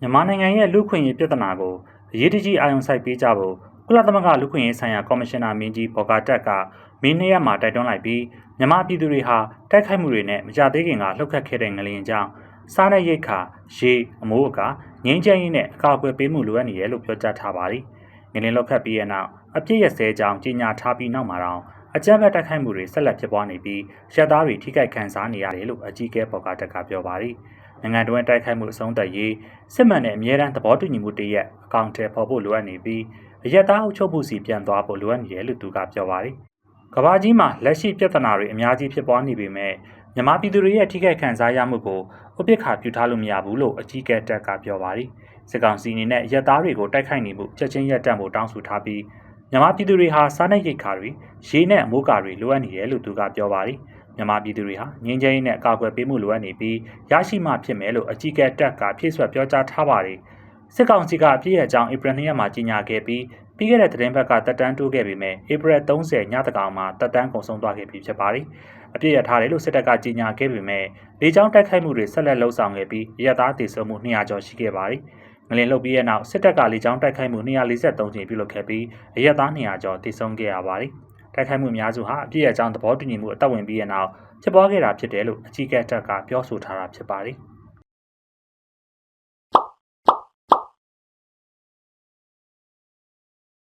မြန်မာနိုင်ငံရဲ့လူ့ခွင့်ရေးပြဿနာကိုအရေးတကြီးအာရုံစိုက်ပေးကြဖို့ကုလသမဂ္ဂလူ့ခွင့်ရေးဆိုင်ရာကော်မရှင်နာမင်းကြီးဘော်ကာတက်ကမင်းနှစ်ရက်မှာတိုက်တွန်းလိုက်ပြီးမြန်မာပြည်သူတွေဟာတိုက်ခိုက်မှုတွေနဲ့မကြသေးခင်ကလှုပ်ခတ်ခဲ့တဲ့ငလျင်ကြောင့်စားတဲ့ရိတ်ခါရေအမိုးအကာငင်းချမ်းရေးနဲ့အကာအကွယ်ပေးမှုလိုအပ်နေတယ်လို့ပြောကြားထားပါတယ်။ငလျင်လှုပ်ခတ်ပြီးတဲ့နောက်အပြစ်ရစဲကြောင်းကြီးညာထားပြီးနောက်မှာတော့အကြမ်းဖက်တိုက်ခိုက်မှုတွေဆက်လက်ဖြစ်ပွားနေပြီးရက်သားတွေထိခိုက်ခံစားနေရတယ်လို့အကြီးအကဲဘော်ကာတက်ကပြောပါတယ်။ နိုင်ငံတော်တိုက်ခိုက်မှုအဆုံးသတ်ရေးစစ်မှန်တဲ့အမြဲတမ်းသဘောတူညီမှုတရက်အကောင့်ထဲပေါ်ဖို့လိုအပ်နေပြီးအရက်သားအုပ်ချုပ်မှုစီပြန်သွားဖို့လိုအပ်နေတယ်လို့သူကပြောပါတယ်။ကမ္ဘာကြီးမှာလက်ရှိပြဿနာတွေအများကြီးဖြစ်ပွားနေပေမဲ့မြန်မာပြည်သူတွေရဲ့ထိခိုက်ခံစားရမှုကိုဥပိ္ပခါပြုထားလို့မရဘူးလို့အကြီးအကဲတက်ကပြောပါတယ်။စစ်ကောင်စီအနေနဲ့ရက်သားတွေကိုတိုက်ခိုက်နေမှုချက်ချင်းရပ်တန့်ဖို့တောင်းဆိုထားပြီးမြန်မာပြည်သူတွေဟာစားနပ်ရိက္ခာတွေရေနဲ့အမိုးကာတွေလိုအပ်နေတယ်လို့သူကပြောပါတယ်။ မြန်မာပြည်သူတွေဟာငင်းချင်းနဲ့အကာအကွယ်ပေးမှုလိုအပ်နေပြီးရရှိမှဖြစ်မယ်လို့အကြီးအကဲတက်ကဖြည့်ဆွတ်ပြောကြားထားပါတယ်။စစ်ကောင်စီကအပြည့်အကြောင်းဧပြီ2ရက်မှာကြေညာခဲ့ပြီးပြီးခဲ့တဲ့သတင်းဘက်ကတက်တန်းတိုးခဲ့ပေမဲ့ဧပြီ30ညတကောင်မှာတက်တန်းကုန်ဆုံးသွားခဲ့ပြီဖြစ်ပါတယ်။အပြည့်ရထားတယ်လို့စစ်တပ်ကကြေညာခဲ့ပေမဲ့လေကြောင်းတိုက်ခိုက်မှုတွေဆက်လက်လှုပ်ဆောင်ခဲ့ပြီးရသားတည်ဆုံမှု200ကျော်ရှိခဲ့ပါတယ်။ငလင်လှုပ်ပြီးတဲ့နောက်စစ်တပ်ကလေကြောင်းတိုက်ခိုက်မှု243ကြိမ်ပြုလုပ်ခဲ့ပြီးအရက်သား200ကျော်တည်ဆုံခဲ့ရပါတယ်။ တိုက်ခိုက်မှုအများစုဟာအပြည့်အကြောင်းသဘောတူညီမှုအသက်ဝင်ပြီးတဲ့နောက်ဖြစ်ပွားခဲ့တာဖြစ်တယ်လို့အကြီးအကဲတက်ကပြောဆိုထားတာဖြစ်ပါတယ်။